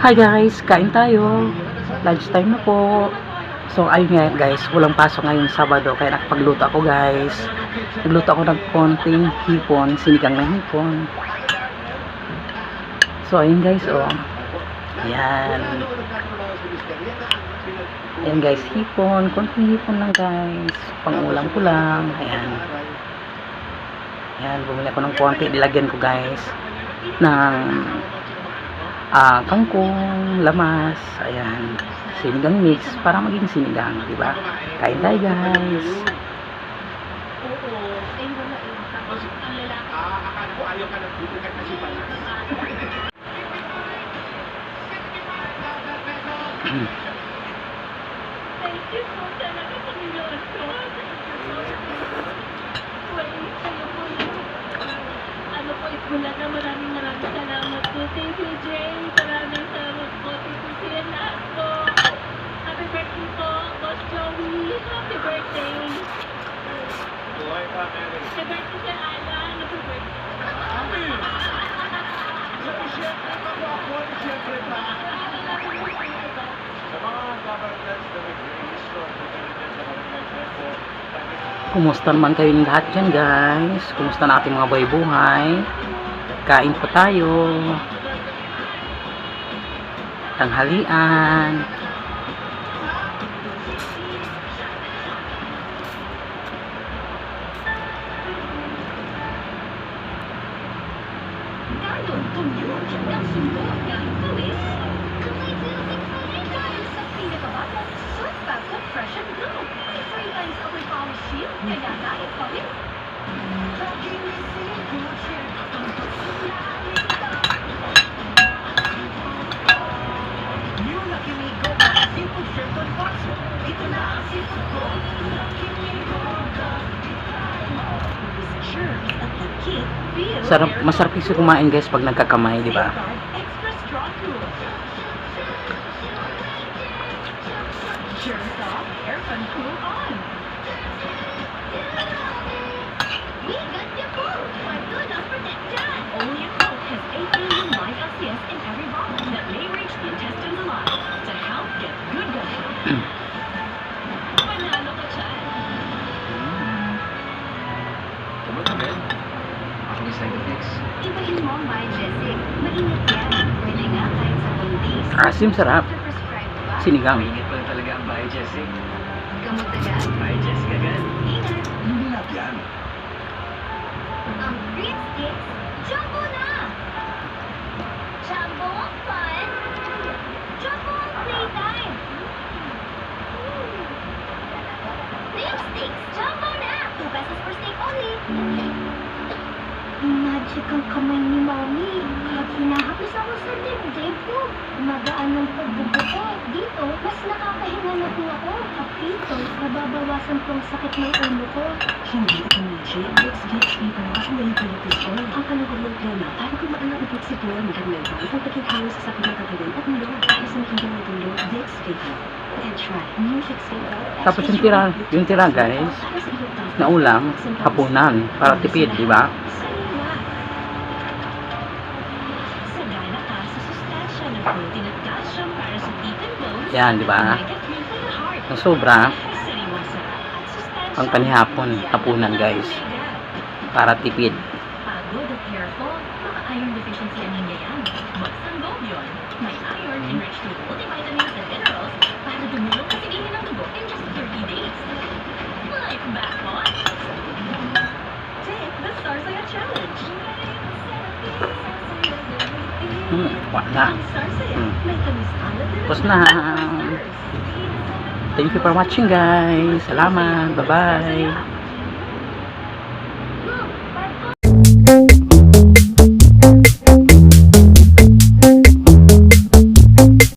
Hi guys, kain tayo. Lunch time na po. So ayun nga guys, walang pasok ngayong Sabado kaya nakapagluto ako guys. Nagluto ako ng konting hipon, sinigang na hipon. So ayun guys, oh. Ayan. Ayan guys, hipon. Konting hipon lang guys. Pangulam ko lang. Ayan. Ayan, bumili ako ng konti. Nilagyan ko guys ng ah kangkong, lamas, ayan, sinigang mix para maging sinigang, di ba? Kain tayo guys. Thank you po talaga Panginoon ano po, Itbulaga. Maraming maraming salamat po. Thank you, Jay. Maraming salamat po. Thank you siya lahat po. Happy birthday po, Boss Joey. Happy birthday. Happy birthday, Sir Alan. Happy birthday. Kumusta naman kayong lahat dyan guys? Kumusta na ating mga buhay-buhay? Kain po tayo. Tanghalian. Ito na ang seafood ko. Lucky Sarap, masarap kasi kumain guys pag nagkakamay, di ba? Asim, sarap. Prescribe ba? Sinigang. Maingat pala talaga ang bahay, Jessie. Gamot agad. Bahay, Jessie agad. Ingat. Hindi lahat yan. Ang Green Sticks, jumbo na! Jumbo ang fun! Jumbo ang playtime! Green Sticks, jumbo na! 2 pesos per stick only! Magic ang kamay ni Mami. Kahit hinahapis ako sa dibdib ko. Magaan ng pagbubuko. Dito, mas nakakahinga na po ako. At dito, nababawasan po ang sakit ng ulo ko. Hindi ito magic. It's Vicks Vapor at may eucalyptus oil. Ang panahon ng klima, para kumaan ang ugat si Paul ng Carmelo, ang pagkikawas sa sakit ng katawan at mulo, isang hinggang na tulo, Vicks Vapor. And try. Tapos yung tira, yung tira guys, na ulam, hapunan, para tipid, di ba? Yan, di ba? Omega-3 for the heart. Ang sobra, at pang panihapon, hapunan guys, para tipid. At. May iron enriched with multivitamins and minerals para dumulong na silihin ng dugo in just Hmm, wala. Hmm. Tapos na. Thank you for watching guys. Salamat. Bye-bye.